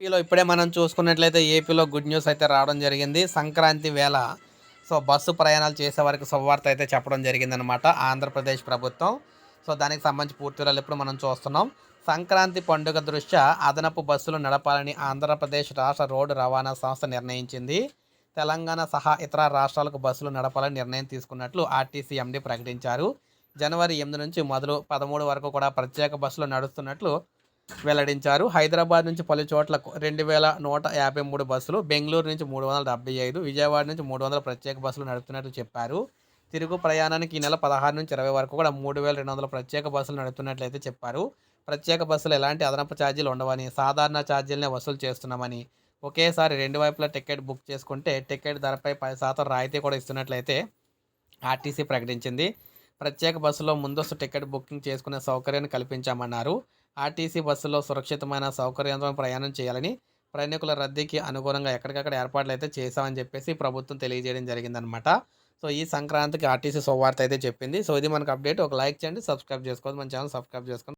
ఏపీలో ఇప్పుడే మనం చూసుకున్నట్లయితే ఏపీలో గుడ్ న్యూస్ అయితే రావడం జరిగింది. సంక్రాంతి వేళ సో బస్సు ప్రయాణాలు చేసే వారికి శుభవార్త అయితే చెప్పడం జరిగిందనమాట ఆంధ్రప్రదేశ్ ప్రభుత్వం. సో దానికి సంబంధించి పూర్తి వివరాలు ఇప్పుడు మనం చూస్తున్నాం. సంక్రాంతి పండుగ దృష్ట్యా అదనపు బస్సులు నడపాలని ఆంధ్రప్రదేశ్ రాష్ట్ర రోడ్డు రవాణా సంస్థ నిర్ణయించింది. తెలంగాణ సహా ఇతర రాష్ట్రాలకు బస్సులు నడపాలని నిర్ణయం తీసుకున్నట్లు ఆర్టీసీ ఎండీ ప్రకటించారు. జనవరి ఎనిమిది నుంచి మొదలు పదమూడు వరకు కూడా ప్రత్యేక బస్సులు నడుస్తున్నట్లు వెల్లడించారు. హైదరాబాద్ నుంచి పలు చోట్ల రెండు వేల నూట యాభై మూడు బస్సులు బెంగళూరు నుంచి మూడు వందల డెబ్బై ఐదు విజయవాడ నుంచి మూడు వందల ప్రత్యేక బస్సులు నడుపుతున్నట్లు చెప్పారు. తిరుగు ప్రయాణానికి ఈ నెల పదహారు నుంచి ఇరవై వరకు కూడా మూడు వేల రెండు వందల ప్రత్యేక బస్సులు నడుపుతున్నట్లయితే చెప్పారు. ప్రత్యేక బస్సులు ఎలాంటి అదనపు ఛార్జీలు ఉండవని సాధారణ ఛార్జీలనే వసూలు చేస్తున్నామని ఒకేసారి రెండు వైపులా టికెట్ బుక్ చేసుకుంటే టికెట్ ధరపై పది శాతం రాయితీ కూడా ఇస్తున్నట్లయితే ఆర్టీసీ ప్రకటించింది. ప్రత్యేక బస్సులో ముందస్తు టికెట్ బుకింగ్ చేసుకునే సౌకర్యాన్ని కల్పించామన్నారు. ఆర్టీసీ బస్సులో సురక్షితమైన సౌకర్యంతో ప్రయాణం చేయాలని ప్రయాణికుల రద్దీకి అనుగుణంగా ఎక్కడికక్కడ ఏర్పాట్లు అయితే చేశామని చెప్పేసి ప్రభుత్వం తెలియజేయడం జరిగిందనమాట సో ఈ సంక్రాంతికి ఆర్టీసీ సోవార్త అయితే చెప్పింది. సో ఇది మనకు అప్డేట్. ఒక లైక్ చేయండి సబ్స్క్రైబ్ చేసుకోవద్దు. మన ఛానల్ సబ్స్క్రైబ్ చేసుకోండి.